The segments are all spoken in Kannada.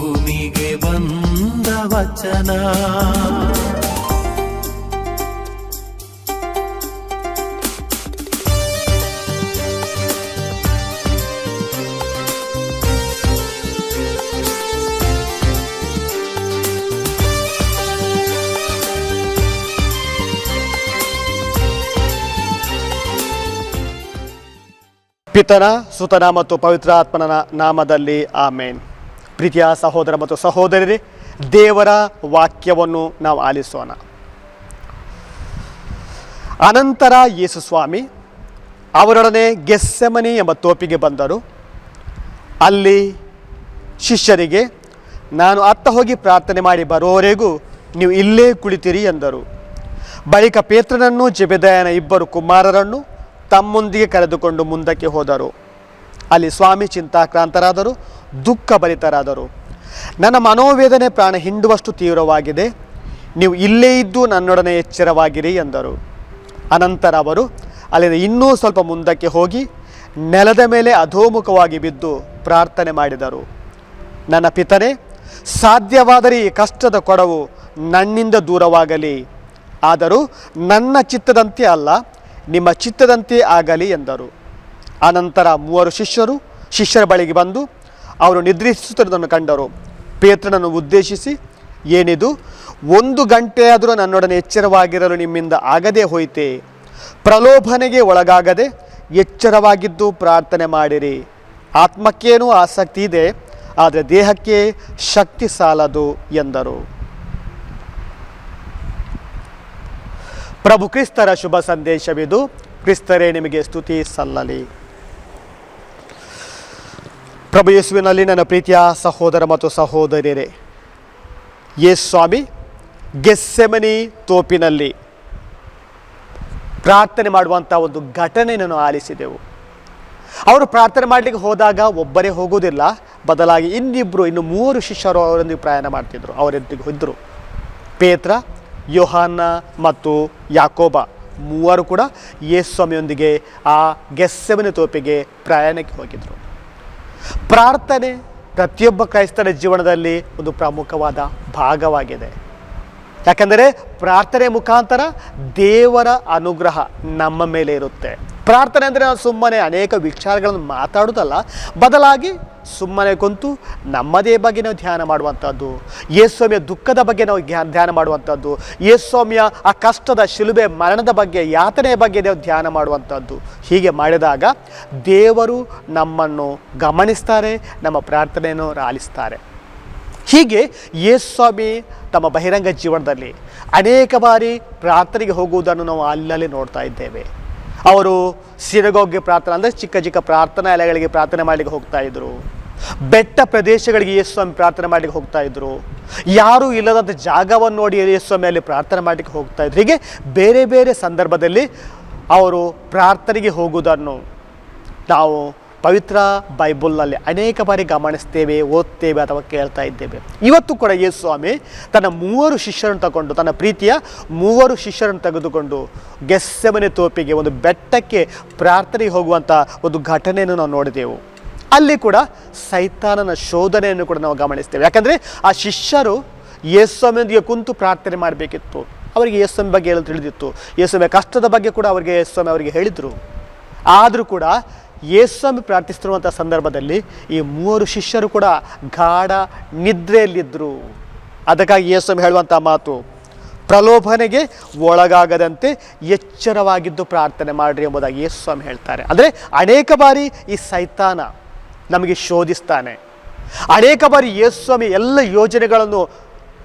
ಭೂಮಿಗೆ ಬಂದ ವಚನ. ಪಿತನ ಸುತನ ಮತ್ತು ಪವಿತ್ರಾತ್ಮನ ನಾಮದಲ್ಲಿ ಆಮೇನ್. ಪ್ರೀತಿಯ ಸಹೋದರ ಮತ್ತು ಸಹೋದರರೇ ದೇವರ ವಾಕ್ಯವನ್ನು ನಾವು ಆಲಿಸೋಣ. ಅನಂತರ ಯೇಸು ಸ್ವಾಮಿ ಅವರೊಡನೆ ಗೆಸ್ಸೆಮನಿ ಎಂಬ ತೋಪಿಗೆ ಬಂದರು. ಅಲ್ಲಿ ಶಿಷ್ಯರಿಗೆ, ನಾನು ಅತ್ತ ಹೋಗಿ ಪ್ರಾರ್ಥನೆ ಮಾಡಿ ಬರೋವರೆಗೂ ನೀವು ಇಲ್ಲೇ ಕುಳಿತಿರಿ ಎಂದರು. ಬಳಿಕ ಪೇತ್ರನನ್ನು ಜಬೆದಯನ ಇಬ್ಬರು ಕುಮಾರರನ್ನು ತಮ್ಮೊಂದಿಗೆ ಕರೆದುಕೊಂಡು ಮುಂದಕ್ಕೆ ಹೋದರು. ಅಲ್ಲಿ ಸ್ವಾಮಿ ಚಿಂತಾಕ್ರಾಂತರಾದರು. ದುಃಖ ಭರಿತರಾದರು. ನನ್ನ ಮನೋವೇದನೆ ಪ್ರಾಣ ಹಿಂಡುವಷ್ಟು ತೀವ್ರವಾಗಿದೆ. ನೀವು ಇಲ್ಲೇ ಇದ್ದು ನನ್ನೊಡನೆ ಎಚ್ಚರವಾಗಿರಿ ಎಂದರು. ಅನಂತರ ಅವರು ಅಲ್ಲಿಂದ ಇನ್ನೂ ಸ್ವಲ್ಪ ಮುಂದಕ್ಕೆ ಹೋಗಿ ನೆಲದ ಮೇಲೆ ಅಧೋಮುಖವಾಗಿ ಬಿದ್ದು ಪ್ರಾರ್ಥನೆ ಮಾಡಿದರು. ನನ್ನ ಪಿತನೆ, ಸಾಧ್ಯವಾದರೆ ಈ ಕಷ್ಟದ ಕೊಡವು ನನ್ನಿಂದ ದೂರವಾಗಲಿ. ಆದರೂ ನನ್ನ ಚಿತ್ತದಂತೆ ಅಲ್ಲ, ನಿಮ್ಮ ಚಿತ್ತದಂತೆ ಆಗಲಿ ಎಂದರು. ಆನಂತರ ಮೂವರು ಶಿಷ್ಯರು ಶಿಷ್ಯರ ಬಳಿಗೆ ಬಂದು ಅವರು ನಿದ್ರಿಸುತ್ತಿರುವುದನ್ನು ಕಂಡರು. ಪೇತ್ರನನ್ನು ಉದ್ದೇಶಿಸಿ, ಏನಿದು? ಒಂದು ಗಂಟೆಯಾದರೂ ನನ್ನೊಡನೆ ಎಚ್ಚರವಾಗಿರಲು ನಿಮ್ಮಿಂದ ಆಗದೇ ಹೋಯಿತೆ? ಪ್ರಲೋಭನೆಗೆ ಒಳಗಾಗದೆ ಎಚ್ಚರವಾಗಿದ್ದು ಪ್ರಾರ್ಥನೆ ಮಾಡಿರಿ. ಆತ್ಮಕ್ಕೇನೂ ಆಸಕ್ತಿ ಇದೆ, ಆದರೆ ದೇಹಕ್ಕೆ ಶಕ್ತಿ ಸಾಲದು ಎಂದರು. ಪ್ರಭು, ಕ್ರಿಸ್ತರ ಶುಭ ಸಂದೇಶವಿದು. ಕ್ರಿಸ್ತರೇ, ನಿಮಗೆ ಸ್ತುತಿ ಸಲ್ಲಲಿ. ಪ್ರಭು ಯೇಸುವಿನಲ್ಲಿ ನನ್ನ ಪ್ರೀತಿಯ ಸಹೋದರ ಮತ್ತು ಸಹೋದರಿಯರೇ ಯೇಸು ಸ್ವಾಮಿ ಗೆಸ್ಸೆಮನಿ ತೋಪಿನಲ್ಲಿ ಪ್ರಾರ್ಥನೆ ಮಾಡುವಂಥ ಒಂದು ಘಟನೆಯನ್ನು ಆಲಿಸಿದೆವು. ಅವರು ಪ್ರಾರ್ಥನೆ ಮಾಡಲಿಕ್ಕೆ ಹೋದಾಗ ಒಬ್ಬರೇ ಹೋಗುವುದಿಲ್ಲ, ಬದಲಾಗಿ ಇನ್ನಿಬ್ಬರು ಇನ್ನು ಮೂವರು ಶಿಷ್ಯರು ಅವರೊಂದಿಗೆ ಪ್ರಯಾಣ ಮಾಡ್ತಿದ್ರು, ಅವರೊಂದಿಗೆ ಇದ್ದರು ಪೇತ್ರ ಯೋಹಾನ ಮತ್ತು ಯಾಕೋಬ ಮೂವರು ಕೂಡ ಯೇಸು ಸ್ವಾಮಿಯೊಂದಿಗೆ ಆ ಗೆಸ್ಸೆಮನಿ ತೋಪಿಗೆ ಪ್ರಯಾಣಕ್ಕೆ ಹೋಗಿದ್ದರು ಪ್ರಾರ್ಥನೆ ಪ್ರತಿಯೊಬ್ಬ ಕ್ರೈಸ್ತರ ಜೀವನದಲ್ಲಿ ಒಂದು ಪ್ರಮುಖವಾದ ಭಾಗವಾಗಿದೆ. ಯಾಕಂದರೆ ಪ್ರಾರ್ಥನೆ ಮುಖಾಂತರ ದೇವರ ಅನುಗ್ರಹ ನಮ್ಮ ಮೇಲೆ ಇರುತ್ತೆ. ಪ್ರಾರ್ಥನೆ ಅಂದರೆ ನಾವು ಸುಮ್ಮನೆ ಅನೇಕ ವಿಚಾರಗಳನ್ನು ಮಾತಾಡೋದಲ್ಲ ಬದಲಾಗಿ ಸುಮ್ಮನೆ ಕುಂತು ನಮ್ಮದೇ ಬಗ್ಗೆ ನಾವು ಧ್ಯಾನ ಮಾಡುವಂಥದ್ದು ಯೇಸ್ವಾಮಿಯ ದುಃಖದ ಬಗ್ಗೆ ನಾವು ಧ್ಯಾನ ಮಾಡುವಂಥದ್ದು ಯೇಸ್ವಾಮಿಯ ಆ ಕಷ್ಟದ ಶಿಲುಬೆ, ಮರಣದ ಬಗ್ಗೆ, ಯಾತನೆಯ ಬಗ್ಗೆ ನಾವು ಧ್ಯಾನ ಮಾಡುವಂಥದ್ದು. ಹೀಗೆ ಮಾಡಿದಾಗ ದೇವರು ನಮ್ಮನ್ನು ಗಮನಿಸ್ತಾರೆ, ನಮ್ಮ ಪ್ರಾರ್ಥನೆಯನ್ನು ಆಲಿಸ್ತಾರೆ ಹೀಗೆ ಯೇಸ್ವಾಮಿ ತಮ್ಮ ಬಹಿರಂಗ ಜೀವನದಲ್ಲಿ ಅನೇಕ ಬಾರಿ ಪ್ರಾರ್ಥನೆಗೆ ಹೋಗುವುದನ್ನು ನಾವು ಅಲ್ಲಲ್ಲಿ ನೋಡ್ತಾ ಇದ್ದೇವೆ. ಅವರು ಸಿರಗೋಗ್ಗೆ ಪ್ರಾರ್ಥನೆ, ಅಂದರೆ ಚಿಕ್ಕ ಚಿಕ್ಕ ಪ್ರಾರ್ಥನಾಲಯಗಳಿಗೆ ಪ್ರಾರ್ಥನೆ ಮಾಡಲಿಕ್ಕೆ ಹೋಗ್ತಾ ಇದ್ದರು ಬೆಟ್ಟ ಪ್ರದೇಶಗಳಿಗೆ ಯೇಸು ಸ್ವಾಮಿ ಪ್ರಾರ್ಥನೆ ಮಾಡಲಿಕ್ಕೆ ಹೋಗ್ತಾ ಇದ್ದರು ಯಾರೂ ಇಲ್ಲದಂಥ ಜಾಗವನ್ನು ನೋಡಿ ಯೇಸ್ವಾಮಿ ಅಲ್ಲಿ ಪ್ರಾರ್ಥನೆ ಮಾಡಲಿಕ್ಕೆ ಹೋಗ್ತಾ ಇದ್ರು. ಹೀಗೆ ಬೇರೆ ಬೇರೆ ಸಂದರ್ಭದಲ್ಲಿ ಅವರು ಪ್ರಾರ್ಥನೆಗೆ ಹೋಗುವುದನ್ನು ನಾವು ಪವಿತ್ರ ಬೈಬಲ್ನಲ್ಲಿ ಅನೇಕ ಬಾರಿ ಗಮನಿಸ್ತೇವೆ, ಓದ್ತೇವೆ ಅಥವಾ ಕೇಳ್ತಾ ಇದ್ದೇವೆ. ಇವತ್ತು ಕೂಡ ಯೇಸು ಸ್ವಾಮಿ ತನ್ನ ಮೂವರು ಶಿಷ್ಯರನ್ನು ತಗೊಂಡು, ತನ್ನ ಪ್ರೀತಿಯ ಮೂವರು ಶಿಷ್ಯರನ್ನು ತೆಗೆದುಕೊಂಡು ಗೆಸ್ಸೆಮನೆ ತೋಪಿಗೆ ಒಂದು ಬೆಟ್ಟಕ್ಕೆ ಪ್ರಾರ್ಥನೆಗೆ ಹೋಗುವಂಥ ಒಂದು ಘಟನೆಯನ್ನು ನಾವು ನೋಡಿದೆವು. ಅಲ್ಲಿ ಕೂಡ ಸೈತಾನನ ಶೋಧನೆಯನ್ನು ಕೂಡ ನಾವು ಗಮನಿಸ್ತೇವೆ. ಯಾಕಂದರೆ ಆ ಶಿಷ್ಯರು ಯೇಸ್ವಾಮಿಯೊಂದಿಗೆ ಕುಂತು ಪ್ರಾರ್ಥನೆ ಮಾಡಬೇಕಿತ್ತು. ಅವರಿಗೆ ಯೇಸ್ವಾಮಿ ಬಗ್ಗೆ ಹೇಳಲು ತಿಳಿದಿತ್ತು. ಯೇಸ್ವಾಮಿಯ ಕಷ್ಟದ ಬಗ್ಗೆ ಕೂಡ ಅವರಿಗೆ ಯೇಸ್ವಾಮಿ ಅವರಿಗೆ ಹೇಳಿದರು. ಆದರೂ ಕೂಡ ಯೇಸ್ವಾಮಿ ಪ್ರಾರ್ಥಿಸ್ತಿರುವಂಥ ಸಂದರ್ಭದಲ್ಲಿ ಈ ಮೂವರು ಶಿಷ್ಯರು ಕೂಡ ಗಾಢ ನಿದ್ರೆಯಲ್ಲಿದ್ದರು. ಅದಕ್ಕಾಗಿ ಯೇಸ್ವಾಮಿ ಹೇಳುವಂಥ ಮಾತು, ಪ್ರಲೋಭನೆಗೆ ಒಳಗಾಗದಂತೆ ಎಚ್ಚರವಾಗಿದ್ದು ಪ್ರಾರ್ಥನೆ ಮಾಡಿರಿ ಎಂಬುದಾಗಿ ಯೇಸ್ವಾಮಿ ಹೇಳ್ತಾರೆ. ಅಂದರೆ ಅನೇಕ ಬಾರಿ ಈ ಸೈತಾನ ನಮಗೆ ಶೋಧಿಸ್ತಾನೆ. ಅನೇಕ ಬಾರಿ ಯೇಸ್ವಾಮಿ ಎಲ್ಲ ಯೋಜನೆಗಳನ್ನು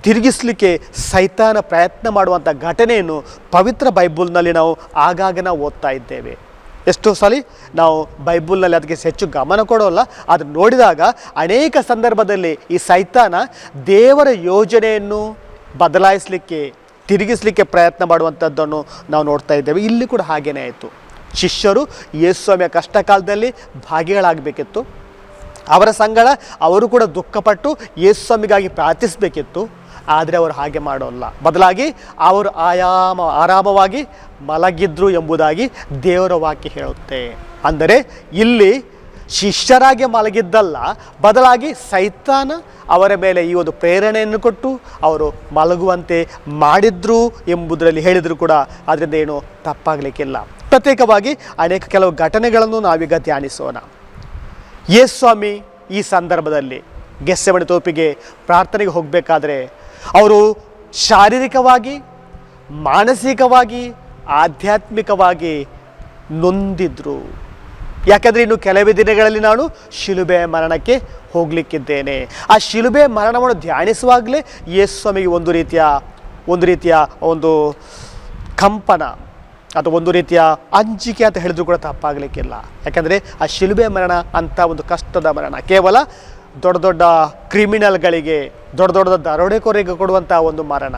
ತಿರುಗಿಸಲಿಕ್ಕೆ ಸೈತಾನ ಪ್ರಯತ್ನ ಮಾಡುವಂಥ ಘಟನೆಯನ್ನು ಪವಿತ್ರ ಬೈಬಲ್ನಲ್ಲಿ ನಾವು ಆಗಾಗ ನಾವು ಓದ್ತಾ ಇದ್ದೇವೆ. ಎಷ್ಟೋ ಸಲ ನಾವು ಬೈಬಲ್ನಲ್ಲಿ ಅದಕ್ಕೆ ಹೆಚ್ಚು ಗಮನ ಕೊಡೋಲ್ಲ. ಅದು ನೋಡಿದಾಗ ಅನೇಕ ಸಂದರ್ಭದಲ್ಲಿ ಈ ಸೈತಾನ ದೇವರ ಯೋಜನೆಯನ್ನು ಬದಲಾಯಿಸಲಿಕ್ಕೆ, ತಿರುಗಿಸಲಿಕ್ಕೆ ಪ್ರಯತ್ನ ಮಾಡುವಂಥದ್ದನ್ನು ನಾವು ನೋಡ್ತಾ ಇದ್ದೇವೆ. ಇಲ್ಲಿ ಕೂಡ ಹಾಗೇನೇ ಆಯಿತು. ಶಿಷ್ಯರು ಯೇಸುಸ್ವಾಮಿಯ ಕಷ್ಟ ಕಾಲದಲ್ಲಿ ಭಾಗಿಗಳಾಗಬೇಕಿತ್ತು. ಅವರ ಸಂಗಡ ಅವರು ಕೂಡ ದುಃಖಪಟ್ಟು ಯೇಸುಸ್ವಾಮಿಗಾಗಿ ಪ್ರಾರ್ಥಿಸಬೇಕಿತ್ತು. ಆದರೆ ಅವರು ಹಾಗೆ ಮಾಡೋಲ್ಲ. ಬದಲಾಗಿ ಅವರು ಆಯಾಮ, ಆರಾಮವಾಗಿ ಮಲಗಿದ್ರು ಎಂಬುದಾಗಿ ದೇವರ ವಾಕ್ಯ ಹೇಳುತ್ತೆ. ಅಂದರೆ ಇಲ್ಲಿ ಶಿಷ್ಯರಾಗಿ ಮಲಗಿದ್ದಲ್ಲ, ಬದಲಾಗಿ ಸೈತಾನ ಅವರ ಮೇಲೆ ಈ ಒಂದು ಪ್ರೇರಣೆಯನ್ನು ಕೊಟ್ಟು ಅವರು ಮಲಗುವಂತೆ ಮಾಡಿದ್ರು ಎಂಬುದರಲ್ಲಿ ಹೇಳಿದರು ಕೂಡ. ಅದರಿಂದ ಏನು? ತಪ್ಪಾಗಲಿಕ್ಕಿಲ್ಲ. ಪ್ರತ್ಯೇಕವಾಗಿ ಅನೇಕ ಕೆಲವು ಘಟನೆಗಳನ್ನು ನಾವೀಗ ಧ್ಯಾನಿಸೋಣ. ಯೇಸ್ವಾಮಿ ಈ ಸಂದರ್ಭದಲ್ಲಿ ಗೆಸ್ಸೆಮಣಿ ತೋಪಿಗೆ ಪ್ರಾರ್ಥನೆಗೆ ಹೋಗಬೇಕಾದ್ರೆ ಅವರು ಶಾರೀರಿಕವಾಗಿ, ಮಾನಸಿಕವಾಗಿ, ಆಧ್ಯಾತ್ಮಿಕವಾಗಿ ನೊಂದಿದ್ರು. ಯಾಕಂದರೆ ಇನ್ನು ಕೆಲವೇ ದಿನಗಳಲ್ಲಿ ನಾನು ಶಿಲುಬೆ ಮರಣಕ್ಕೆ ಹೋಗಲಿಕ್ಕಿದ್ದೇನೆ. ಆ ಶಿಲುಬೆ ಮರಣವನ್ನು ಧ್ಯಾನಿಸುವಾಗಲೇ ಯೇಸ್ವಾಮಿಗೆ ಒಂದು ರೀತಿಯ ಒಂದು ರೀತಿಯ ಒಂದು ಕಂಪನ ಅಥವಾ ಒಂದು ರೀತಿಯ ಅಂಜಿಕೆ ಅಂತ ಹೇಳಿದ್ರು ಕೂಡ ತಪ್ಪಾಗಲಿಕ್ಕಿಲ್ಲ. ಯಾಕಂದರೆ ಆ ಶಿಲುಬೆ ಮರಣ ಅಂತ ಒಂದು ಕಷ್ಟದ ಮರಣ. ಕೇವಲ ದೊಡ್ಡ ದೊಡ್ಡ ಕ್ರಿಮಿನಲ್ಗಳಿಗೆ, ದೊಡ್ಡ ದೊಡ್ಡ ದರೋಡೆಕೋರಿಗೆ ಕೊಡುವಂಥ ಒಂದು ಮರಣ.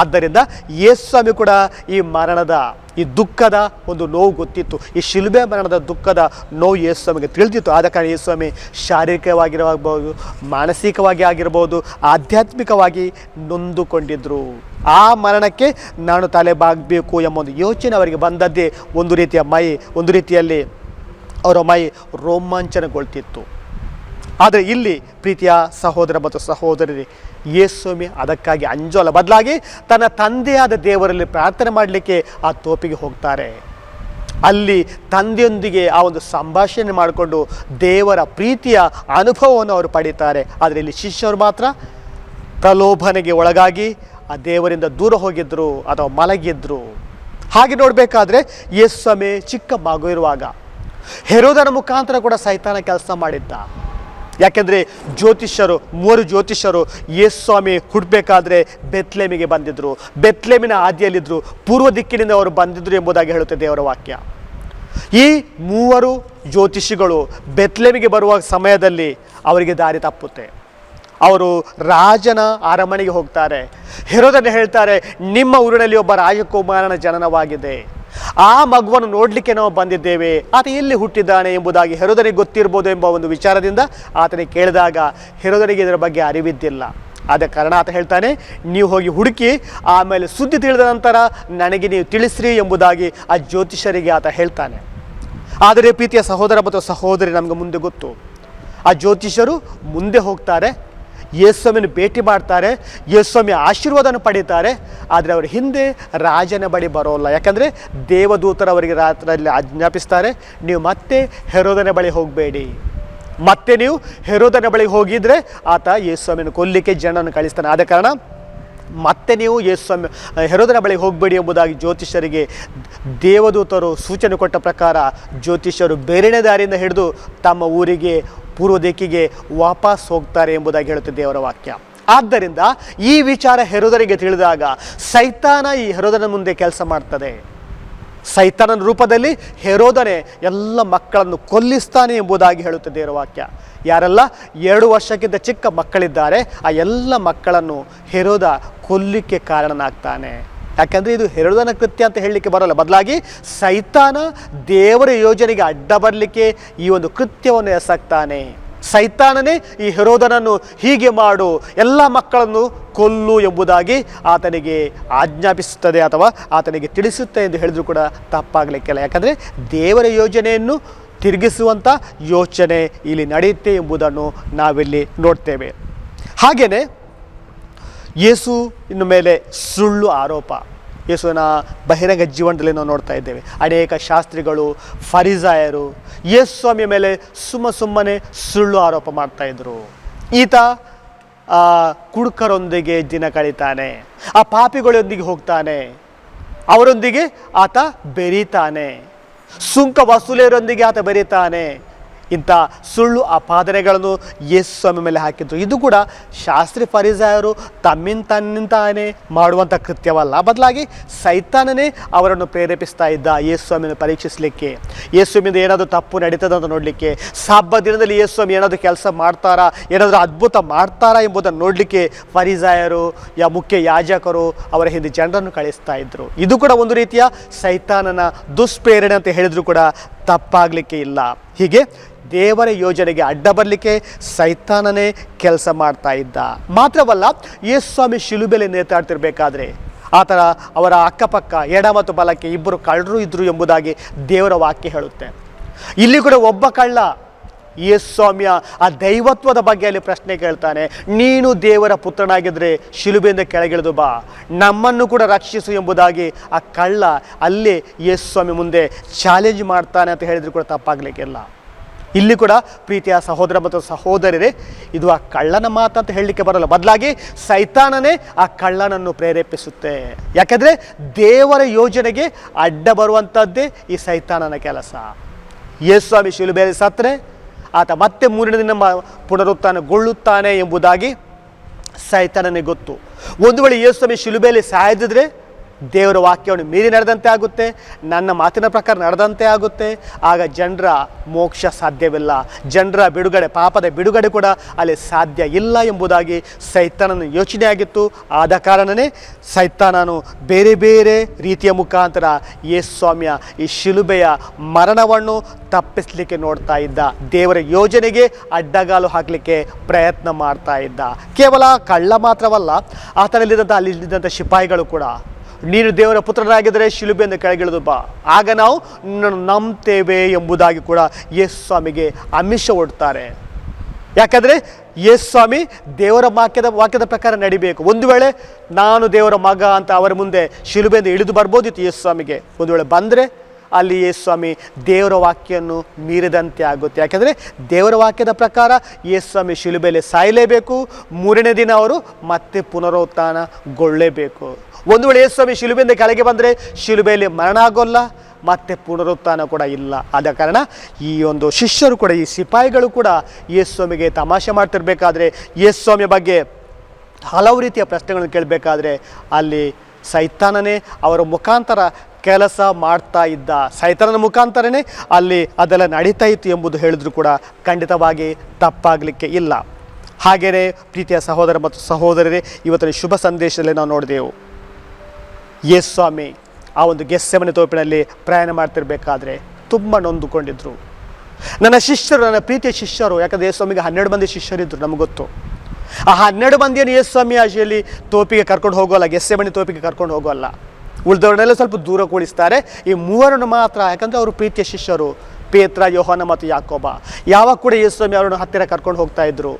ಆದ್ದರಿಂದ ಯೇಸ್ವಾಮಿ ಕೂಡ ಈ ಮರಣದ, ಈ ದುಃಖದ ಒಂದು ನೋವು ಗೊತ್ತಿತ್ತು. ಈ ಶಿಲುಬೆ ಮರಣದ ದುಃಖದ ನೋವು ಸ್ವಾಮಿಗೆ ತಿಳಿದಿತ್ತು. ಆದ ಕಾರಣ ಯೇಸ್ವಾಮಿ ಶಾರೀರಿಕವಾಗಿರಬಹುದು, ಮಾನಸಿಕವಾಗಿ ಆಗಿರ್ಬೋದು ಆಧ್ಯಾತ್ಮಿಕವಾಗಿ ನೊಂದುಕೊಂಡಿದ್ದರು ಆ ಮರಣಕ್ಕೆ ನಾನು ತಲೆ ಬಾಗಬೇಕು ಎಂಬ ಒಂದು ಯೋಚನೆ ಅವರಿಗೆ ಬಂದದ್ದೇ ಒಂದು ರೀತಿಯ ಮೈ, ಒಂದು ರೀತಿಯಲ್ಲಿ ಅವರ ಮೈ ರೋಮಾಂಚನಗೊಳ್ತಿತ್ತು. ಆದರೆ ಇಲ್ಲಿ ಪ್ರೀತಿಯ ಸಹೋದರ ಮತ್ತು ಸಹೋದರರಿ ಯೇಸ್ವಾಮಿ ಅದಕ್ಕಾಗಿ ಅಂಜೋಲ ಬದಲಾಗಿ ತನ್ನ ತಂದೆಯಾದ ದೇವರಲ್ಲಿ ಪ್ರಾರ್ಥನೆ ಮಾಡಲಿಕ್ಕೆ ಆ ತೋಪಿಗೆ ಹೋಗ್ತಾರೆ. ಅಲ್ಲಿ ತಂದೆಯೊಂದಿಗೆ ಆ ಒಂದು ಸಂಭಾಷಣೆ ಮಾಡಿಕೊಂಡು ದೇವರ ಪ್ರೀತಿಯ ಅನುಭವವನ್ನು ಅವರು ಪಡೀತಾರೆ. ಆದರೆ ಇಲ್ಲಿ ಶಿಷ್ಯರು ಮಾತ್ರ ಪ್ರಲೋಭನೆಗೆ ಒಳಗಾಗಿ ಆ ದೇವರಿಂದ ದೂರ ಹೋಗಿದ್ರು ಅಥವಾ ಮಲಗಿದ್ರು. ಹಾಗೆ ನೋಡಬೇಕಾದ್ರೆ ಯೇಸ್ವಾಮಿ ಚಿಕ್ಕ ಮಗು ಇರುವಾಗ ಹೆರೋದನ ಮುಖಾಂತರ ಕೂಡ ಸೈತಾನ ಕೆಲಸ ಮಾಡಿದ್ದ. ಯಾಕೆಂದರೆ ಜ್ಯೋತಿಷ್ಯರು, ಮೂವರು ಜ್ಯೋತಿಷ್ಯರು ಯೇಸ್ವಾಮಿ ಹುಟ್ಟಬೇಕಾದ್ರೆ ಬೆತ್ಲೇಮಿಗೆ ಬಂದಿದ್ದರು ಬೆತ್ಲೇಮಿನ ಆದಿಯಲ್ಲಿದ್ದರು ಪೂರ್ವ ದಿಕ್ಕಿನಿಂದ ಅವರು ಬಂದಿದ್ದರು ಎಂಬುದಾಗಿ ಹೇಳುತ್ತೆ ದೇವರ ವಾಕ್ಯ. ಈ ಮೂವರು ಜ್ಯೋತಿಷಿಗಳು ಬೆತ್ಲೇಮಿಗೆ ಬರುವ ಸಮಯದಲ್ಲಿ ಅವರಿಗೆ ದಾರಿ ತಪ್ಪುತ್ತೆ. ಅವರು ರಾಜನ ಅರಮನೆಗೆ ಹೋಗ್ತಾರೆ. ಹೆರೋದನ್ನು ಹೇಳ್ತಾರೆ, ನಿಮ್ಮ ಊರಿನಲ್ಲಿ ಒಬ್ಬ ರಾಜಕುಮಾರನ ಜನನವಾಗಿದೆ. ಆ ಮಗುವನ್ನು ನೋಡಲಿಕ್ಕೆ ನಾವು ಬಂದಿದ್ದೇವೆ. ಆತ ಎಲ್ಲಿ ಹುಟ್ಟಿದ್ದಾನೆ ಎಂಬುದಾಗಿ ಹೆರೋದನಿಗೆ ಗೊತ್ತಿರ್ಬೋದು ಎಂಬ ಒಂದು ವಿಚಾರದಿಂದ ಆತನಿಗೆ ಕೇಳಿದಾಗ ಹೆರೋದನಿಗೆ ಇದರ ಬಗ್ಗೆ ಅರಿವಿದ್ದಿಲ್ಲ. ಆದ ಕಾರಣ ಆತ ಹೇಳ್ತಾನೆ, ನೀವು ಹೋಗಿ ಹುಡುಕಿ, ಆಮೇಲೆ ಸುದ್ದಿ ತಿಳಿದ ನಂತರ ನನಗೆ ನೀವು ತಿಳಿಸ್ರಿ ಎಂಬುದಾಗಿ ಆ ಜ್ಯೋತಿಷರಿಗೆ ಆತ ಹೇಳ್ತಾನೆ. ಆದರೆ ಪ್ರೀತಿಯ ಸಹೋದರ ಮತ್ತು ಸಹೋದರಿ ನಮಗೆ ಮುಂದೆ ಗೊತ್ತು. ಆ ಜ್ಯೋತಿಷರು ಮುಂದೆ ಹೋಗ್ತಾರೆ ಯೇಸ್ವಾಮಿನ ಭೇಟಿ ಮಾಡ್ತಾರೆ ಯೇಸ್ವಾಮಿ ಆಶೀರ್ವಾದನ ಪಡೀತಾರೆ, ಆದರೆ ಅವರ ಹಿಂದೆ ರಾಜನ ಬಳಿ ಬರೋಲ್ಲ. ಯಾಕಂದರೆ ದೇವದೂತರು ಅವರಿಗೆ ರಾತ್ರಿಯಲ್ಲಿ ಆಜ್ಞಾಪಿಸ್ತಾರೆ, ನೀವು ಮತ್ತೆ ಹೆರೋದನ ಬಳಿ ಹೋಗಬೇಡಿ. ಮತ್ತೆ ನೀವು ಹೆರೋದನ ಬಳಿ ಹೋಗಿದ್ರೆ ಆತ ಯೇಸ್ವಾಮಿನ ಕೊಲ್ಲಿಕ್ಕೆ ಜನನ ಕಳಿಸ್ತಾನೆ. ಆದ ಕಾರಣ ಮತ್ತೆ ನೀವು ಯೇಸ್ವಾಮಿ ಹೆರೋದನ ಬಳಿ ಹೋಗಬೇಡಿ ಎಂಬುದಾಗಿ ಜ್ಯೋತಿಷ್ಯರಿಗೆ ದೇವದೂತರು ಸೂಚನೆ ಕೊಟ್ಟ ಪ್ರಕಾರ ಜ್ಯೋತಿಷ್ಯರು ಬೇರೆನೇ ದಾರಿಯಿಂದ ಹಿಡಿದು ತಮ್ಮ ಊರಿಗೆ ಪೂರ್ವ ದಿಕ್ಕಿಗೆ ವಾಪಸ್ ಹೋಗ್ತಾರೆ ಎಂಬುದಾಗಿ ಹೇಳುತ್ತೆ ದೇವರ ವಾಕ್ಯ. ಆದ್ದರಿಂದ ಈ ವಿಚಾರ ಹೆರೋದರಿಗೆ ತಿಳಿದಾಗ ಸೈತಾನ ಈ ಹೆರೋದನ ಮುಂದೆ ಕೆಲಸ ಮಾಡ್ತದೆ. ಸೈತಾನನ ರೂಪದಲ್ಲಿ ಹೆರೋದನೆ ಎಲ್ಲ ಮಕ್ಕಳನ್ನು ಕೊಲ್ಲಿಸ್ತಾನೆ ಎಂಬುದಾಗಿ ಹೇಳುತ್ತೆ ದೇವರ ವಾಕ್ಯ. ಯಾರೆಲ್ಲ ಎರಡು ವರ್ಷಕ್ಕಿಂತ ಚಿಕ್ಕ ಮಕ್ಕಳಿದ್ದಾರೆ, ಆ ಎಲ್ಲ ಮಕ್ಕಳನ್ನು ಹೆರೋದ ಕೊಲ್ಲಿಕ್ಕೆ ಕಾರಣನಾಗ್ತಾನೆ. ಯಾಕಂದರೆ ಇದು ಹೆರೋದನ ಕೃತ್ಯ ಅಂತ ಹೇಳಲಿಕ್ಕೆ ಬರಲ್ಲ. ಬದಲಾಗಿ ಸೈತಾನ ದೇವರ ಯೋಜನೆಗೆ ಅಡ್ಡ ಬರಲಿಕ್ಕೆ ಈ ಒಂದು ಕೃತ್ಯವನ್ನು ಎಸಗ್ತಾನೆ. ಸೈತಾನನೇ ಈ ಹೆರೋದನನ್ನು ಹೀಗೆ ಮಾಡು, ಎಲ್ಲ ಮಕ್ಕಳನ್ನು ಕೊಲ್ಲು ಎಂಬುದಾಗಿ ಆತನಿಗೆ ಆಜ್ಞಾಪಿಸುತ್ತದೆ ಅಥವಾ ಆತನಿಗೆ ತಿಳಿಸುತ್ತೆ ಎಂದು ಹೇಳಿದ್ರು ಕೂಡ ತಪ್ಪಾಗಲಿಕ್ಕಿಲ್ಲ. ಯಾಕಂದರೆ ದೇವರ ಯೋಜನೆಯನ್ನು ತಿರುಗಿಸುವಂಥ ಯೋಚನೆ ಇಲ್ಲಿ ನಡೆಯುತ್ತೆ ಎಂಬುದನ್ನು ನಾವಿಲ್ಲಿ ನೋಡ್ತೇವೆ. ಹಾಗೆಯೇ ಯೇಸು ಇನ್ನು ಮೇಲೆ ಸುಳ್ಳು ಆರೋಪ. ಯೇಸುವಿನ ಬಹಿರಂಗ ಜೀವನದಲ್ಲಿ ನಾವು ನೋಡ್ತಾ ಇದ್ದೇವೆ. ಅನೇಕ ಶಾಸ್ತ್ರಿಗಳು ಫರಿಜಾಯರು ಯೇಸು ಸ್ವಾಮಿಯ ಮೇಲೆ ಸುಮ್ಮ ಸುಮ್ಮನೆ ಸುಳ್ಳು ಆರೋಪ ಮಾಡ್ತಾ ಇದ್ರು. ಈತ ಕುಡುಕರೊಂದಿಗೆ ದಿನ ಕಳೀತಾನೆ. ಆ ಪಾಪಿಗಳೊಂದಿಗೆ ಹೋಗ್ತಾನೆ. ಅವರೊಂದಿಗೆ ಆತ ಬೆರೀತಾನೆ. ಸುಂಕ ವಸೂಲಿಯರೊಂದಿಗೆ ಆತ ಬೆರೀತಾನೆ. ಇಂಥ ಸುಳ್ಳು ಅಪಾದನೆಗಳನ್ನು ಯೇಸು ಸ್ವಾಮಿ ಮೇಲೆ ಹಾಕಿದ್ರು ಇದು ಕೂಡ ಶಾಸ್ತ್ರಿ ಫರಿಸಾಯರು ತಮ್ಮಿಂದ ತನ್ನಿಂತಾನೇ ಮಾಡುವಂಥ ಕೃತ್ಯವಲ್ಲ. ಬದಲಾಗಿ ಸೈತಾನನೇ ಅವರನ್ನು ಪ್ರೇರೇಪಿಸ್ತಾ ಇದ್ದ ಯೇಸು ಸ್ವಾಮಿಯನ್ನು ಪರೀಕ್ಷಿಸಲಿಕ್ಕೆ. ಯೇಸು ಸ್ವಾಮಿಯಿಂದ ಏನಾದರೂ ತಪ್ಪು ನಡೀತದೆ ಅಂತ ನೋಡಲಿಕ್ಕೆ. ಸಬ್ಬ ದಿನದಲ್ಲಿ ಯೇಸು ಸ್ವಾಮಿ ಏನಾದರೂ ಕೆಲಸ ಮಾಡ್ತಾರಾ, ಏನಾದರೂ ಅದ್ಭುತ ಮಾಡ್ತಾರಾ ಎಂಬುದನ್ನು ನೋಡಲಿಕ್ಕೆ ಫರಿಸಾಯರು, ಯಾ ಮುಖ್ಯ ಯಾಜಕರು ಅವರ ಹಿಂದೆ ಜನರನ್ನು ಕಳಿಸ್ತಾ ಇದ್ದರು ಇದು ಕೂಡ ಒಂದು ರೀತಿಯ ಸೈತಾನನ ದುಷ್ಪ್ರೇರಣೆ ಅಂತ ಹೇಳಿದ್ರು ಕೂಡ ತಪ್ಪಾಗಲಿಕ್ಕೆ ಇಲ್ಲ. ಹೀಗೆ ದೇವರ ಯೋಜನೆಗೆ ಅಡ್ಡ ಬರಲಿಕ್ಕೆ ಸೈತಾನನೇ ಕೆಲಸ ಮಾಡ್ತಾ ಇದ್ದ. ಮಾತ್ರವಲ್ಲ ಯೇಸು ಸ್ವಾಮಿ ಶಿಲುಬೆಲೆ ನೇತಾಡ್ತಿರ್ಬೇಕಾದ್ರೆ ಆತರ ಅವರ ಅಕ್ಕಪಕ್ಕ, ಎಡ ಮತ್ತು ಬಲಕ್ಕೆ ಇಬ್ಬರು ಕಳ್ಳರು ಇದ್ದರು ಎಂಬುದಾಗಿ ದೇವರ ವಾಕ್ಯ ಹೇಳುತ್ತೆ. ಇಲ್ಲಿ ಕೂಡ ಒಬ್ಬ ಕಳ್ಳ ಯೇಸು ಸ್ವಾಮಿಯ ಆ ದೈವತ್ವದ ಬಗ್ಗೆ ಅಲ್ಲಿ ಪ್ರಶ್ನೆ ಕೇಳ್ತಾನೆ. ನೀನು ದೇವರ ಪುತ್ರನಾಗಿದ್ದರೆ ಶಿಲುಬೆಯಿಂದ ಕೆಳಗಿಳಿದು ಬಾ. ನಮ್ಮನ್ನು ಕೂಡ ರಕ್ಷಿಸು ಎಂಬುದಾಗಿ ಆ ಕಳ್ಳ ಅಲ್ಲಿ ಯೇಸು ಸ್ವಾಮಿ ಮುಂದೆ ಚಾಲೆಂಜ್ ಮಾಡ್ತಾನೆ ಅಂತ ಹೇಳಿದ್ರು ಕೂಡ ತಪ್ಪಾಗಲಿಕ್ಕಿಲ್ಲ. ಇಲ್ಲಿ ಕೂಡ ಪ್ರೀತಿಯ ಸಹೋದರ ಮತ್ತು ಸಹೋದರರೇ, ಇದು ಆ ಕಳ್ಳನ ಮಾತಂತ ಹೇಳಲಿಕ್ಕೆ ಬರಲ್ಲ. ಬದಲಾಗಿ ಸೈತಾನನೇ ಆ ಕಳ್ಳನನ್ನು ಪ್ರೇರೇಪಿಸುತ್ತೆ. ಯಾಕೆಂದರೆ ದೇವರ ಯೋಜನೆಗೆ ಅಡ್ಡ ಬರುವಂಥದ್ದೇ ಈ ಸೈತಾನನ ಕೆಲಸ. ಯೇಸ್ವಾಮಿ ಸ್ವಾಮಿ ಶಿಲುಬೆಯಲ್ಲಿ ಸತ್ತರೆ ಆತ ಮತ್ತೆ ಮೂರನೇ ದಿನ ಪುನರುತ್ಥಾನಗೊಳ್ಳುತ್ತಾನೆ ಎಂಬುದಾಗಿ ಸೈತಾನನಿಗೆ ಗೊತ್ತು. ಒಂದು ವೇಳೆ ಯೇಸುಸ್ವಾಮಿ ಶಿಲುಬೆಯಲ್ಲಿ ಸಾಯದಿದ್ರೆ ದೇವರ ವಾಕ್ಯವನ್ನು ಮೀರಿ ನಡೆದಂತೆ ಆಗುತ್ತೆ, ನನ್ನ ಮಾತಿನ ಪ್ರಕಾರ ನಡೆದಂತೆ ಆಗುತ್ತೆ. ಆಗ ಜನರ ಮೋಕ್ಷ ಸಾಧ್ಯವಿಲ್ಲ. ಜನರ ಬಿಡುಗಡೆ, ಪಾಪದ ಬಿಡುಗಡೆ ಕೂಡ ಅಲ್ಲಿ ಸಾಧ್ಯ ಇಲ್ಲ ಎಂಬುದಾಗಿ ಸೈತಾನನ ಯೋಚನೆ ಆಗಿತ್ತು ಆದ ಕಾರಣನೇ ಸೈತಾನನು ಬೇರೆ ಬೇರೆ ರೀತಿಯ ಮುಖಾಂತರ ಯೇಸು ಸ್ವಾಮಿಯ ಈ ಶಿಲುಬೆಯ ಮರಣವನ್ನು ತಪ್ಪಿಸಲಿಕ್ಕೆ ನೋಡ್ತಾ ಇದ್ದ. ದೇವರ ಯೋಜನೆಗೆ ಅಡ್ಡಗಾಲು ಹಾಕಲಿಕ್ಕೆ ಪ್ರಯತ್ನ ಮಾಡ್ತಾ ಇದ್ದ. ಕೇವಲ ಕಳ್ಳ ಮಾತ್ರವಲ್ಲ ಆತನಲ್ಲಿದ್ದಂಥ ಅಲ್ಲಿದ್ದಂಥ ಶಿಪಾಯಿಗಳು ಕೂಡ ನೀನು ದೇವರ ಪುತ್ರನಾಗಿದ್ದರೆ ಶಿಲುಬೆಯನ್ನು ಕೆಳಗಿಳಿದು ಬಾ. ಆಗ ನಾವು ನಂಬ್ತೇವೆ ಎಂಬುದಾಗಿ ಕೂಡ ಯೇಸು ಸ್ವಾಮಿಗೆ ಅಮಿಷ ಒಡ್ತಾರೆ. ಯಾಕಂದರೆ ಯೇಸು ಸ್ವಾಮಿ ದೇವರ ವಾಕ್ಯದ ವಾಕ್ಯದ ಪ್ರಕಾರ ನಡಿಬೇಕು. ಒಂದು ವೇಳೆ ನಾನು ದೇವರ ಮಗ ಅಂತ ಅವರ ಮುಂದೆ ಶಿಲುಬೆಯಿಂದ ಇಳಿದು ಬರ್ಬೋದಿತ್ತು ಯೇಸು ಸ್ವಾಮಿಗೆ. ಒಂದು ವೇಳೆ ಬಂದರೆ ಅಲ್ಲಿ ಯೇಸು ಸ್ವಾಮಿ ದೇವರ ವಾಕ್ಯನ್ನು ಮೀರಿದಂತೆ ಆಗುತ್ತೆ. ಯಾಕೆಂದರೆ ದೇವರ ವಾಕ್ಯದ ಪ್ರಕಾರ ಯೇಸು ಸ್ವಾಮಿ ಶಿಲುಬೆಯಲ್ಲಿ ಸಾಯಲೇಬೇಕು. ಮೂರನೇ ದಿನ ಅವರು ಮತ್ತೆ ಪುನರುತ್ಥಾನಗೊಳ್ಳಲೇಬೇಕು ಒಂದು ವೇಳೆ ಯೇಸು ಸ್ವಾಮಿ ಶಿಲುಬೆಯಿಂದ ಕೆಳಗೆ ಬಂದರೆ ಶಿಲುಬೆಯಲ್ಲಿ ಮರಣ ಆಗೋಲ್ಲ ಮತ್ತೆ ಪುನರುತ್ಥಾನ ಕೂಡ ಇಲ್ಲ. ಆದ ಕಾರಣ ಈ ಒಂದು ಶಿಷ್ಯರು ಕೂಡ, ಈ ಸಿಪಾಯಿಗಳು ಕೂಡ ಯೇಸು ಸ್ವಾಮಿಗೆ ತಮಾಷೆ ಮಾಡ್ತಿರ್ಬೇಕಾದ್ರೆ, ಯೇಸು ಸ್ವಾಮಿಯ ಬಗ್ಗೆ ಹಲವು ರೀತಿಯ ಪ್ರಶ್ನೆಗಳನ್ನು ಕೇಳಬೇಕಾದ್ರೆ ಅಲ್ಲಿ ಸೈತಾನನೇ ಅವರ ಮುಖಾಂತರ ಕೆಲಸ ಮಾಡ್ತಾ ಇದ್ದ. ಸೈತಾನನ ಮುಖಾಂತರನೇ ಅಲ್ಲಿ ಅದೆಲ್ಲ ನಡೀತಾ ಇತ್ತು ಎಂಬುದು ಹೇಳಿದ್ರು ಕೂಡ ಖಂಡಿತವಾಗಿ ತಪ್ಪಾಗಲಿಕ್ಕೆ ಇಲ್ಲ. ಹಾಗೆಯೇ ಪ್ರೀತಿಯ ಸಹೋದರ ಮತ್ತು ಸಹೋದರರೇ, ಇವತ್ತಿನ ಶುಭ ಸಂದೇಶದಲ್ಲಿ ನಾವು ನೋಡಿದೆವು. ಯೇಸು ಸ್ವಾಮಿ, ಆ ಒಂದು ಗೆಸ್ಸೆಮನೆ ತೋಪಿನಲ್ಲಿ ಪ್ರಯಾಣ ಮಾಡ್ತಿರ್ಬೇಕಾದ್ರೆ ತುಂಬ ನೊಂದುಕೊಂಡಿದ್ರು. ನನ್ನ ಶಿಷ್ಯರು, ನನ್ನ ಪ್ರೀತಿಯ ಶಿಷ್ಯರು, ಯಾಕಂದರೆ ಯೇಸು ಸ್ವಾಮಿಗೆ ಹನ್ನೆರಡು ಮಂದಿ ಶಿಷ್ಯರಿದ್ರು, ನಮಗೆ ಗೊತ್ತು. ಆ ಹನ್ನೆರಡು ಮಂದಿಯನ್ನು ಯೇಸು ಸ್ವಾಮಿ ಆಶೆಯಲ್ಲಿ ತೋಪಿಗೆ ಕರ್ಕೊಂಡು ಹೋಗೋಲ್ಲ, ಗೆಸ್ಸೆಮನೆ ತೋಪಿಗೆ ಕರ್ಕೊಂಡು ಹೋಗೋಲ್ಲ. ಉಳಿದವರನ್ನೆಲ್ಲ ಸ್ವಲ್ಪ ದೂರ ಕೂಡಿಸ್ತಾರೆ. ಈ ಮೂವರನ್ನು ಮಾತ್ರ, ಯಾಕಂದರೆ ಅವರು ಪ್ರೀತಿಯ ಶಿಷ್ಯರು, ಪೇತ್ರ, ಯೋಹಾನ ಮತ್ತು ಯಾಕೋಬ. ಯಾವಾಗ ಕೂಡ ಯೇಸು ಸ್ವಾಮಿ ಅವರನ್ನು ಹತ್ತಿರ ಕರ್ಕೊಂಡು ಹೋಗ್ತಾ ಇದ್ರು.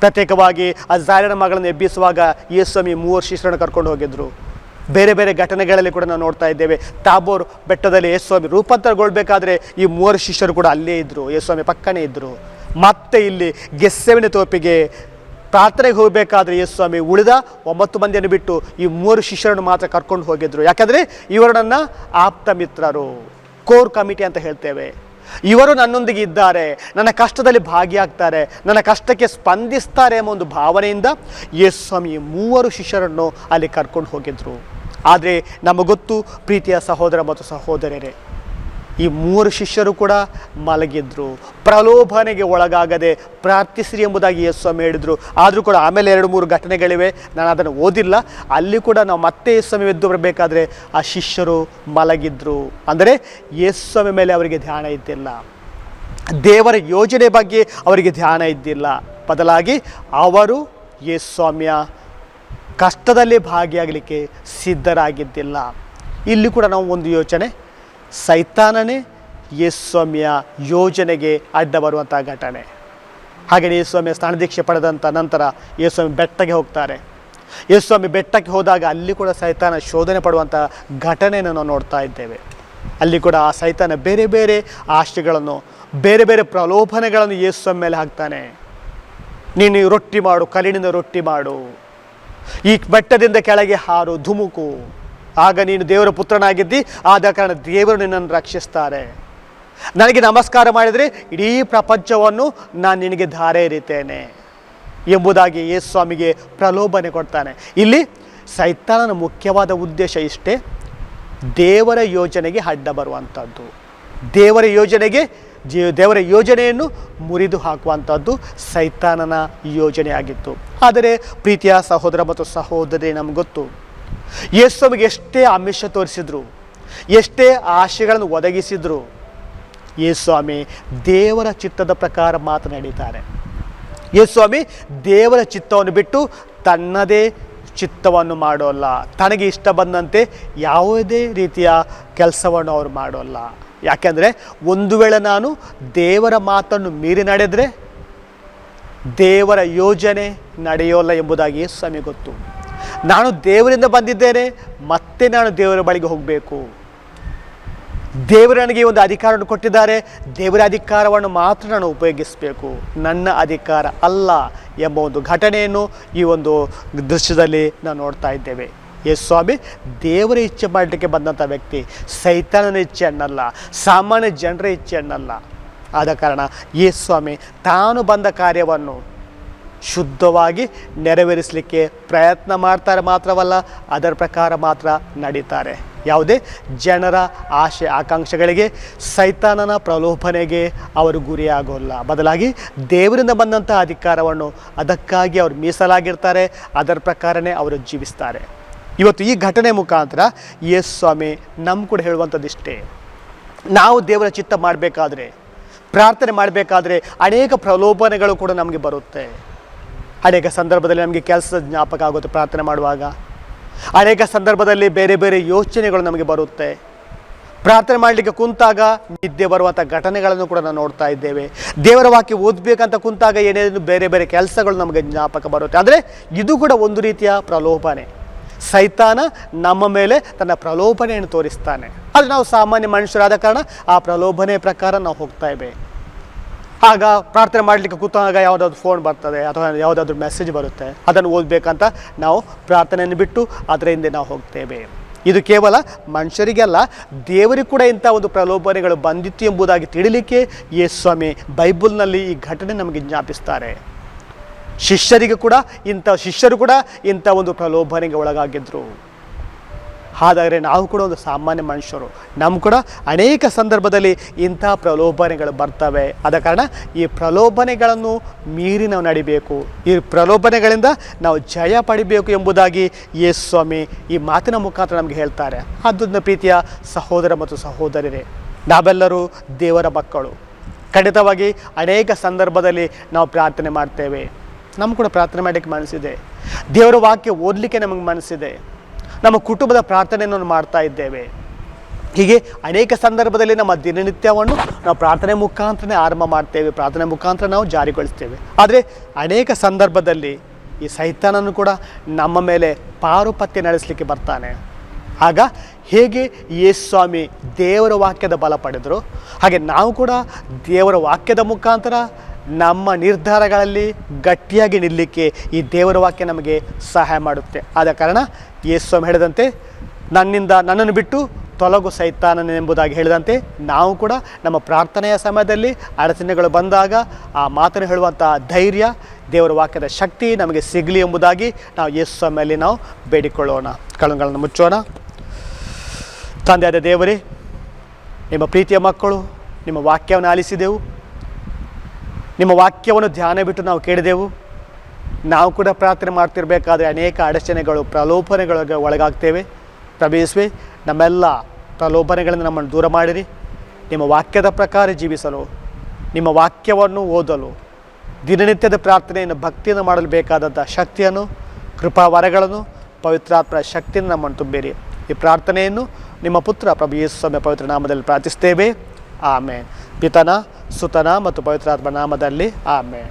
ಪ್ರತ್ಯೇಕವಾಗಿ ಆ ಜಾರಿನ ಮಗಳನ್ನು ಎಬ್ಬಿಸುವಾಗ ಯೇಸು ಸ್ವಾಮಿ ಮೂವರು ಶಿಷ್ಯರನ್ನು ಕರ್ಕೊಂಡು ಹೋಗಿದ್ರು. ಬೇರೆ ಬೇರೆ ಘಟನೆಗಳಲ್ಲಿ ಕೂಡ ನಾವು ನೋಡ್ತಾ ಇದ್ದೇವೆ. ತಾಬೋರ್ ಬೆಟ್ಟದಲ್ಲಿ ಯೇಸ್ವಾಮಿ ರೂಪಾಂತರಗೊಳ್ಬೇಕಾದ್ರೆ ಈ ಮೂವರು ಶಿಷ್ಯರು ಕೂಡ ಅಲ್ಲೇ ಇದ್ದರು ಯೇಸ್ವಾಮಿ ಪಕ್ಕನೇ ಇದ್ದರು ಮತ್ತೆ ಇಲ್ಲಿ ಗೆಸ್ಸೆವಿನ ತೋಪಿಗೆ ಪ್ರಾರ್ಥನೆಗೆ ಹೋಗಬೇಕಾದ್ರೆ ಯೇಸ್ವಾಮಿ ಉಳಿದ ಒಂಬತ್ತು ಮಂದಿಯನ್ನು ಬಿಟ್ಟು ಈ ಮೂವರು ಶಿಷ್ಯರನ್ನು ಮಾತ್ರ ಕರ್ಕೊಂಡು ಹೋಗಿದ್ರು. ಯಾಕಂದರೆ ಇವರು ನನ್ನ ಆಪ್ತ ಮಿತ್ರರು, ಕೋರ್ ಕಮಿಟಿ ಅಂತ ಹೇಳ್ತೇವೆ. ಇವರು ನನ್ನೊಂದಿಗೆ ಇದ್ದಾರೆ. ನನ್ನ ಕಷ್ಟದಲ್ಲಿ ಭಾಗಿಯಾಗ್ತಾರೆ. ನನ್ನ ಕಷ್ಟಕ್ಕೆ ಸ್ಪಂದಿಸ್ತಾರೆ ಎಂಬ ಒಂದು ಭಾವನೆಯಿಂದ ಯೇಸ್ವಾಮಿ ಸ್ವಾಮಿ ಮೂವರು ಶಿಷ್ಯರನ್ನು ಅಲ್ಲಿ ಕರ್ಕೊಂಡು ಹೋಗಿದ್ರು. ಆದರೆ ನಮಗೊತ್ತು ಪ್ರೀತಿಯ ಸಹೋದರ ಮತ್ತು ಸಹೋದರರೇ, ಈ ಮೂರು ಶಿಷ್ಯರು ಕೂಡ ಮಲಗಿದ್ರು, ಪ್ರಲೋಭನೆಗೆ ಒಳಗಾಗದೆ ಪ್ರಾರ್ಥಿಸಿರಿ ಎಂಬುದಾಗಿ ಯೇಸು ಸ್ವಾಮಿ ಹೇಳಿದರು. ಆದರೂ ಕೂಡ ಆಮೇಲೆ ಎರಡು ಮೂರು ಘಟನೆಗಳಿವೆ, ನಾನು ಅದನ್ನು ಓದಿಲ್ಲ. ಅಲ್ಲಿ ಕೂಡ ನಾವು ಮತ್ತೆ ಯೇಸು ಸ್ವಾಮಿ ಎದ್ದು ಬರಬೇಕಾದ್ರೆ ಆ ಶಿಷ್ಯರು ಮಲಗಿದ್ರು. ಅಂದರೆ ಯೇಸು ಸ್ವಾಮಿ ಮೇಲೆ ಅವರಿಗೆ ಧ್ಯಾನ ಇದ್ದಿಲ್ಲ. ದೇವರ ಯೋಜನೆ ಬಗ್ಗೆ ಅವರಿಗೆ ಧ್ಯಾನ ಇದ್ದಿಲ್ಲ. ಬದಲಾಗಿ ಅವರು ಯೇಸು ಸ್ವಾಮಿಯ ಕಷ್ಟದಲ್ಲಿ ಭಾಗಿಯಾಗಲಿಕ್ಕೆ ಸಿದ್ಧರಾಗಿದ್ದಿಲ್ಲ. ಇಲ್ಲಿ ಕೂಡ ನಾವು ಒಂದು ಯೋಚನೆ, ಸೈತಾನನೇ ಯೇಸ್ವಾಮಿಯ ಯೋಜನೆಗೆ ಅಡ್ಡ ಬರುವಂಥ ಘಟನೆ. ಹಾಗೆಯೇ ಯೇಸ್ವಾಮಿಯ ಸ್ಥಾನದೀಕ್ಷೆ ಪಡೆದಂಥ ನಂತರ ಯೇಸ್ವಾಮಿ ಬೆಟ್ಟಕ್ಕೆ ಹೋಗ್ತಾರೆ. ಯೇಸ್ವಾಮಿ ಬೆಟ್ಟಕ್ಕೆ ಹೋದಾಗ ಅಲ್ಲಿ ಕೂಡ ಸೈತಾನ ಶೋಧನೆ ಪಡುವಂಥ ಘಟನೆಯನ್ನು ನಾವು ನೋಡ್ತಾ ಇದ್ದೇವೆ. ಅಲ್ಲಿ ಕೂಡ ಆ ಸೈತಾನ ಬೇರೆ ಬೇರೆ ಆಶೆಗಳನ್ನು ಬೇರೆ ಬೇರೆ ಪ್ರಲೋಭನೆಗಳನ್ನು ಯೇಸ್ವಾಮಿ ಮೇಲೆ ಹಾಕ್ತಾನೆ. ನೀನು ರೊಟ್ಟಿ ಮಾಡು, ಕಲ್ಲಿನಿಂದ ರೊಟ್ಟಿ ಮಾಡು. ಈ ಬೆಟ್ಟದಿಂದ ಕೆಳಗೆ ಹಾರು ಧುಮುಕು. ಆಗ ನೀನು ದೇವರ ಪುತ್ರನಾಗಿದ್ದಿ, ಆದ ಕಾರಣ ದೇವರು ನಿನ್ನನ್ನು ರಕ್ಷಿಸ್ತಾರೆ. ನನಗೆ ನಮಸ್ಕಾರ ಮಾಡಿದರೆ ಇಡೀ ಪ್ರಪಂಚವನ್ನು ನಾನು ನಿನಗೆ ಧಾರೆ ಎರಿತೇನೆ ಎಂಬುದಾಗಿ ಯೇಸು ಸ್ವಾಮಿಗೆ ಪ್ರಲೋಭನೆ ಕೊಡ್ತಾನೆ. ಇಲ್ಲಿ ಸೈತಾನನ ಮುಖ್ಯವಾದ ಉದ್ದೇಶ ಇಷ್ಟೇ, ದೇವರ ಯೋಜನೆಗೆ ಅಡ್ಡ ಬರುವಂಥದ್ದು. ದೇವರ ಯೋಜನೆಗೆ ಜೀ ದೇವರ ಯೋಜನೆಯನ್ನು ಮುರಿದು ಹಾಕುವಂಥದ್ದು ಸೈತಾನನ ಯೋಜನೆಯಾಗಿತ್ತು ಆದರೆ ಪ್ರೀತಿಯ ಸಹೋದರ ಮತ್ತು ಸಹೋದರಿ ನಮ್ಗೆ ಗೊತ್ತು. ಯೇಸುವಿಗೆ ಎಷ್ಟೇ ಆಮಿಷ ತೋರಿಸಿದ್ರು, ಎಷ್ಟೇ ಆಶೆಗಳನ್ನು ಒದಗಿಸಿದ್ರು ಯೇಸ್ವಾಮಿ ದೇವರ ಚಿತ್ತದ ಪ್ರಕಾರ ಮಾತನಾಡಿದ್ದಾರೆ ಯೇಸ್ವಾಮಿ ದೇವರ ಚಿತ್ತವನ್ನು ಬಿಟ್ಟು ತನ್ನದೇ ಚಿತ್ತವನ್ನು ಮಾಡೋಲ್ಲ. ತನಗೆ ಇಷ್ಟ ಬಂದಂತೆ ಯಾವುದೇ ರೀತಿಯ ಕೆಲಸವನ್ನು ಅವರು ಮಾಡೋಲ್ಲ. ಯಾಕೆಂದರೆ ಒಂದು ವೇಳೆ ನಾನು ದೇವರ ಮಾತನ್ನು ಮೀರಿ ನಡೆದರೆ ದೇವರ ಯೋಜನೆ ನಡೆಯೋಲ್ಲ ಎಂಬುದಾಗಿ ಸ್ವಾಮಿ ಗೊತ್ತು. ನಾನು ದೇವರಿಂದ ಬಂದಿದ್ದೇನೆ, ಮತ್ತೆ ನಾನು ದೇವರ ಬಳಿಗೆ ಹೋಗಬೇಕು. ದೇವರು ನನಗೆ ಒಂದು ಅಧಿಕಾರವನ್ನು ಕೊಟ್ಟಿದ್ದಾರೆ, ದೇವರ ಅಧಿಕಾರವನ್ನು ಮಾತ್ರ ನಾನು ಉಪಯೋಗಿಸಬೇಕು. ನನ್ನ ಅಧಿಕಾರ ಅಲ್ಲ ಎಂಬ ಒಂದು ಘಟನೆಯನ್ನು ಈ ಒಂದು ದೃಶ್ಯದಲ್ಲಿ ನಾವು ನೋಡ್ತಾ ಇದ್ದೇವೆ. ಯೇಸು ಸ್ವಾಮಿ, ದೇವರ ಇಚ್ಛೆ ಮಾಡಲಿಕ್ಕೆ ಬಂದಂಥ ವ್ಯಕ್ತಿ ಸೈತಾನನ ಇಚ್ಛೆ ಅನ್ನಲ್ಲ, ಸಾಮಾನ್ಯ ಜನರ ಇಚ್ಛೆ ಅನ್ನಲ್ಲ. ಆದ ಕಾರಣ ಯೇಸು ಸ್ವಾಮಿ ತಾನು ಬಂದ ಕಾರ್ಯವನ್ನು ಶುದ್ಧವಾಗಿ ನೆರವೇರಿಸಲಿಕ್ಕೆ ಪ್ರಯತ್ನ ಮಾಡ್ತಾರೆ ಮಾತ್ರವಲ್ಲ, ಅದರ ಪ್ರಕಾರ ಮಾತ್ರ ನಡೀತಾರೆ. ಯಾವುದೇ ಜನರ ಆಶೆ, ಆಕಾಂಕ್ಷೆಗಳಿಗೆ ಸೈತಾನನ ಪ್ರಲೋಭನೆಗೆ ಅವರು ಗುರಿಯಾಗೋಲ್ಲ. ಬದಲಾಗಿ ದೇವರಿಂದ ಬಂದಂಥ ಅಧಿಕಾರವನ್ನು ಅದಕ್ಕಾಗಿ ಅವರು ಮೀಸಲಾಗಿರ್ತಾರೆ, ಅದರ ಪ್ರಕಾರನೇ ಅವರು ಜೀವಿಸ್ತಾರೆ. ಇವತ್ತು ಈ ಘಟನೆ ಮುಖಾಂತರ ಎಸ್ ಸ್ವಾಮಿ ನಮ್ಮ ಕೂಡ ಹೇಳುವಂಥದ್ದಿಷ್ಟೇ. ನಾವು ದೇವರ ಚಿತ್ತ ಮಾಡಬೇಕಾದ್ರೆ, ಪ್ರಾರ್ಥನೆ ಮಾಡಬೇಕಾದ್ರೆ ಅನೇಕ ಪ್ರಲೋಭನೆಗಳು ಕೂಡ ನಮಗೆ ಬರುತ್ತೆ. ಅನೇಕ ಸಂದರ್ಭದಲ್ಲಿ ನಮಗೆ ಕೆಲಸದ ಜ್ಞಾಪಕ ಆಗುತ್ತೆ ಪ್ರಾರ್ಥನೆ ಮಾಡುವಾಗ. ಅನೇಕ ಸಂದರ್ಭದಲ್ಲಿ ಬೇರೆ ಬೇರೆ ಯೋಚನೆಗಳು ನಮಗೆ ಬರುತ್ತೆ. ಪ್ರಾರ್ಥನೆ ಮಾಡಲಿಕ್ಕೆ ಕುಂತಾಗ ನಿದ್ದೆ ಬರುವಂಥ ಘಟನೆಗಳನ್ನು ಕೂಡ ನಾವು ನೋಡ್ತಾ ಇದ್ದೇವೆ. ದೇವರ ವಾಕ್ಯ ಓದಬೇಕಂತ ಕುಂತಾಗ ಏನೇನು ಬೇರೆ ಬೇರೆ ಕೆಲಸಗಳು ನಮಗೆ ಜ್ಞಾಪಕ ಬರುತ್ತೆ. ಆದರೆ ಇದು ಕೂಡ ಒಂದು ರೀತಿಯ ಪ್ರಲೋಭನೆ. ಸೈತಾನ ನಮ್ಮ ಮೇಲೆ ತನ್ನ ಪ್ರಲೋಭನೆಯನ್ನು ತೋರಿಸ್ತಾನೆ. ಆದರೆ ನಾವು ಸಾಮಾನ್ಯ ಮನುಷ್ಯರಾದ ಕಾರಣ ಆ ಪ್ರಲೋಭನೆ ಪ್ರಕಾರ ನಾವು ಹೋಗ್ತಾ ಇದ್ದೇವೆ ಆಗ ಪ್ರಾರ್ಥನೆ ಮಾಡಲಿಕ್ಕೆ ಕೂತಾಗ ಯಾವುದಾದ್ರು ಫೋನ್ ಬರ್ತದೆ ಅಥವಾ ಯಾವುದಾದ್ರೂ ಮೆಸೇಜ್ ಬರುತ್ತೆ. ಅದನ್ನು ಓದಬೇಕಂತ ನಾವು ಪ್ರಾರ್ಥನೆಯನ್ನು ಬಿಟ್ಟು ಅದರ ಹಿಂದೆ ನಾವು ಹೋಗ್ತೇವೆ ಇದು ಕೇವಲ ಮನುಷ್ಯರಿಗೆಲ್ಲ ದೇವರಿಗೆ ಕೂಡ ಇಂಥ ಒಂದು ಪ್ರಲೋಭನೆಗಳು ಬಂದಿತ್ತು ಎಂಬುದಾಗಿ ತಿಳಿಲಿಕ್ಕೆ ಯೇಸ್ವಾಮಿ ಸ್ವಾಮಿ ಬೈಬಲ್ನಲ್ಲಿ ಈ ಘಟನೆ ನಮಗೆ ಜ್ಞಾಪಿಸ್ತಾರೆ. ಶಿಷ್ಯರಿಗೆ ಕೂಡ, ಇಂಥ ಶಿಷ್ಯರು ಕೂಡ ಇಂಥ ಒಂದು ಪ್ರಲೋಭನೆಗೆ ಒಳಗಾಗಿದ್ದರು ಹಾಗಾದರೆ ನಾವು ಕೂಡ ಒಂದು ಸಾಮಾನ್ಯ ಮನುಷ್ಯರು. ನಮ್ಮ ಕೂಡ ಅನೇಕ ಸಂದರ್ಭದಲ್ಲಿ ಇಂಥ ಪ್ರಲೋಭನೆಗಳು ಬರ್ತವೆ. ಆದ ಕಾರಣ ಈ ಪ್ರಲೋಭನೆಗಳನ್ನು ಮೀರಿ ನಾವು ನಡಿಬೇಕು. ಈ ಪ್ರಲೋಭನೆಗಳಿಂದ ನಾವು ಜಯ ಪಡಿಬೇಕು ಎಂಬುದಾಗಿ ಯೇಸು ಸ್ವಾಮಿ ಈ ಮಾತಿನ ಮುಖಾಂತರ ನಮಗೆ ಹೇಳ್ತಾರೆ. ಅದನ್ನ ಪ್ರೀತಿಯ ಸಹೋದರ ಮತ್ತು ಸಹೋದರರೇ ನಾವೆಲ್ಲರೂ ದೇವರ ಮಕ್ಕಳು. ಖಂಡಿತವಾಗಿ ಅನೇಕ ಸಂದರ್ಭದಲ್ಲಿ ನಾವು ಪ್ರಾರ್ಥನೆ ಮಾಡ್ತೇವೆ. ನಮ್ಗೆ ಕೂಡ ಪ್ರಾರ್ಥನೆ ಮಾಡಲಿಕ್ಕೆ ಮನಸ್ಸಿದೆ. ದೇವರ ವಾಕ್ಯ ಓದಲಿಕ್ಕೆ ನಮಗೆ ಮನಸ್ಸಿದೆ. ನಮ್ಮ ಕುಟುಂಬದ ಪ್ರಾರ್ಥನೆಯನ್ನು ಮಾಡ್ತಾ ಇದ್ದೇವೆ. ಹೀಗೆ ಅನೇಕ ಸಂದರ್ಭದಲ್ಲಿ ನಮ್ಮ ದಿನನಿತ್ಯವನ್ನು ನಾವು ಪ್ರಾರ್ಥನೆ ಮುಖಾಂತರನೇ ಆರಂಭ ಮಾಡ್ತೇವೆ. ಪ್ರಾರ್ಥನೆ ಮುಖಾಂತರ ನಾವು ಜಾರಿಗೊಳಿಸ್ತೇವೆ. ಆದರೆ ಅನೇಕ ಸಂದರ್ಭದಲ್ಲಿ ಈ ಸೈತಾನನು ಕೂಡ ನಮ್ಮ ಮೇಲೆ ಪಾರುಪತ್ಯ ನಡೆಸಲಿಕ್ಕೆ ಬರ್ತಾನೆ. ಆಗ ಹೇಗೆ ಯೇಸು ಸ್ವಾಮಿ ದೇವರ ವಾಕ್ಯದ ಬಲ ಪಡೆದರು? ಹಾಗೆ ನಾವು ಕೂಡ ದೇವರ ವಾಕ್ಯದ ಮುಖಾಂತರ ನಮ್ಮ ನಿರ್ಧಾರಗಳಲ್ಲಿ ಗಟ್ಟಿಯಾಗಿ ನಿಲ್ಲಲಿಕ್ಕೆ ಈ ದೇವರ ವಾಕ್ಯ ನಮಗೆ ಸಹಾಯ ಮಾಡುತ್ತೆ. ಆದ ಕಾರಣ ಯೇಸು ಸ್ವಾಮಿ ಹೇಳಿದಂತೆ, ನನ್ನಿಂದ ನನ್ನನ್ನು ಬಿಟ್ಟು ತೊಲಗು ಸೈತಾನನೆಂಬುದಾಗಿ ಹೇಳಿದಂತೆ, ನಾವು ಕೂಡ ನಮ್ಮ ಪ್ರಾರ್ಥನೆಯ ಸಮಯದಲ್ಲಿ ಅಡಚಣೆಗಳು ಬಂದಾಗ ಆ ಮಾತನ್ನು ಹೇಳುವಂಥ ಧೈರ್ಯ, ದೇವರ ವಾಕ್ಯದ ಶಕ್ತಿ ನಮಗೆ ಸಿಗಲಿ ಎಂಬುದಾಗಿ ನಾವು ಯೇಸು ಸ್ವಾಮಿಯಲ್ಲಿ ನಾವು ಬೇಡಿಕೊಳ್ಳೋಣ. ಕಳುಗಳನ್ನು ಮುಚ್ಚೋಣ. ತಂದೆಯಾದ ದೇವರೇ, ನಿಮ್ಮ ಪ್ರೀತಿಯ ಮಕ್ಕಳು ನಿಮ್ಮ ವಾಕ್ಯವನ್ನು ಆಲಿಸಿದೆವು. ನಿಮ್ಮ ವಾಕ್ಯವನ್ನು ಧ್ಯಾನ ಬಿಟ್ಟು ನಾವು ಕೇಳಿದೆವು. ನಾವು ಕೂಡ ಪ್ರಾರ್ಥನೆ ಮಾಡ್ತಿರಬೇಕಾದ್ರೆ ಅನೇಕ ಅಡಚಣೆಗಳು, ಪ್ರಲೋಭನೆಗಳಿಗೆ ಒಳಗಾಗ್ತೇವೆ. ಪ್ರಭೇಸ್ವಿ ನಮ್ಮೆಲ್ಲ ಪ್ರಲೋಭನೆಗಳನ್ನು ನಮ್ಮನ್ನು ದೂರ ಮಾಡಿರಿ. ನಿಮ್ಮ ವಾಕ್ಯದ ಪ್ರಕಾರ ಜೀವಿಸಲು, ನಿಮ್ಮ ವಾಕ್ಯವನ್ನು ಓದಲು, ದಿನನಿತ್ಯದ ಪ್ರಾರ್ಥನೆಯನ್ನು ಭಕ್ತಿಯನ್ನು ಮಾಡಲು ಬೇಕಾದಂಥ ಶಕ್ತಿಯನ್ನು ಕೃಪಾವರಗಳನ್ನು ಪವಿತ್ರಾತ್ಮ ಶಕ್ತಿಯನ್ನು ನಮ್ಮನ್ನು ತುಂಬಿರಿ. ಈ ಪ್ರಾರ್ಥನೆಯನ್ನು ನಿಮ್ಮ ಪುತ್ರ ಪ್ರಭು ಯೇಸು ಸ್ವಾಮಿ ಪವಿತ್ರ ನಾಮದಲ್ಲಿ ಪ್ರಾರ್ಥಿಸ್ತೇವೆ ಆಮೇಲೆ ಪಿತನ ಸುತನ ಮತ್ತು ಪವಿತ್ರಾತ್ಮ ನಾಮದಲ್ಲಿ ಆಮೇಲೆ